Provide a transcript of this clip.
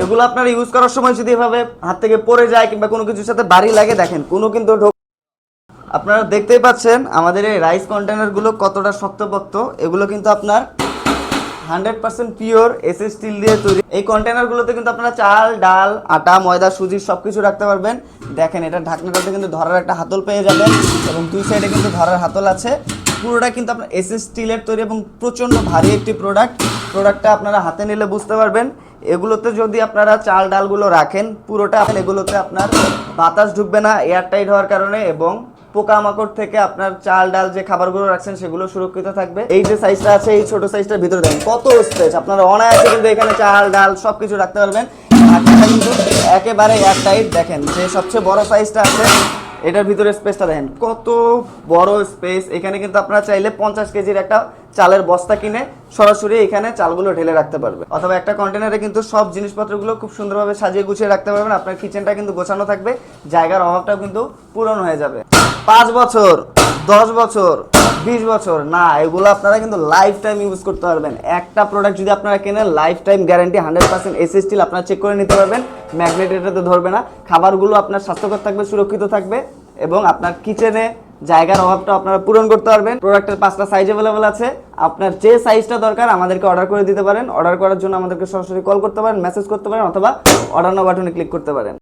এগুলো আপনারা ইউজ করার সময় যদি এভাবে হাত থেকে পড়ে যায় কিংবা কোনো কিছুর সাথে বাড়ি লাগে, দেখেন, কোনো কিন্তু আপনারা দেখতেই পাচ্ছেন আমাদের এই রাইস কন্টেনারগুলো কতটা শক্তপোক্ত। এগুলো কিন্তু আপনার hundred percent pure S steel দিয়ে তৈরি। এই কন্টেনারগুলোতে কিন্তু আপনারা চাল, ডাল, আটা, ময়দা, সুজি সব কিছু রাখতে পারবেন। দেখেন, এটা ঢাকনাটাতে কিন্তু ধরার একটা হাতল পেয়ে যাবেন এবং দুই সাইডে কিন্তু ধরার হাতল আছে। পুরোটা কিন্তু আপনার এস স্টিলের তৈরি এবং প্রচণ্ড ভারী একটি প্রোডাক্ট প্রোডাক্টটা আপনারা হাতে নিলে বুঝতে পারবেন। এগুলোতে যদি আপনারা চাল ডালগুলো রাখেন, পুরোটা এগুলোতে আপনার বাতাস ঢুকবে না এয়ার টাইট হওয়ার কারণে এবং পোকামাকড় থেকে আপনার চাল ডাল যে খাবারগুলো রাখছেন সেগুলো সুরক্ষিত থাকবে। এই যে সাইজটা আছে, এই ছোট সাইজটার ভিতরে দেখেন, কত স্পেস আপনারা অনায়াসে কিন্তু এখানে চাল, ডাল সব কিছু রাখতে পারবেন। কিন্তু একেবারে এয়ার টাইট দেখেন যে সবচেয়ে বড় সাইজটা আছে এটার ভিতরে স্পেসটা দেখেন। কত বড় স্পেস এখানে কিন্তু আপনারা চাইলে পঞ্চাশ কেজির একটা চালের বস্তা কিনে সরাসরি এখানে চালগুলো ঢেলে রাখতে পারবে অথবা একটা কন্টেনারে কিন্তু সব জিনিসপত্রগুলো খুব সুন্দরভাবে সাজিয়ে গুছিয়ে রাখতে পারবেন। আপনার কিচেনটা কিন্তু গোছানো থাকবে। জায়গার অভাবটাও কিন্তু পূরণ হয়ে যাবে। পাঁচ বছর, দশ বছর, বিশ বছর, না, এগুলো আপনারা কিন্তু লাইফ টাইম ইউজ করতে পারবেন। একটা প্রোডাক্ট যদি আপনারা কেনেন life time guarantee hundred percent S steel আপনারা চেক করে নিতে পারবেন। ম্যাগনেট এটাতে ধরবে না। খাবারগুলো আপনার স্বাস্থ্যকর থাকবে, সুরক্ষিত থাকবে। এবং আপনার কিচেনে জায়গার অভাবটা আপনারা পূরণ করতে পারবেন। প্রোডাক্টের পাঁচটা সাইজ অ্যাভেলেবল আছে। আপনার যে সাইজটা দরকার, আমাদেরকে অর্ডার করে দিতে পারেন। অর্ডার করার জন্য আমাদেরকে সরাসরি কল করতে পারেন মেসেজ করতে পারেন অথবা অর্ডার নাও বাটনে ক্লিক করতে পারেন।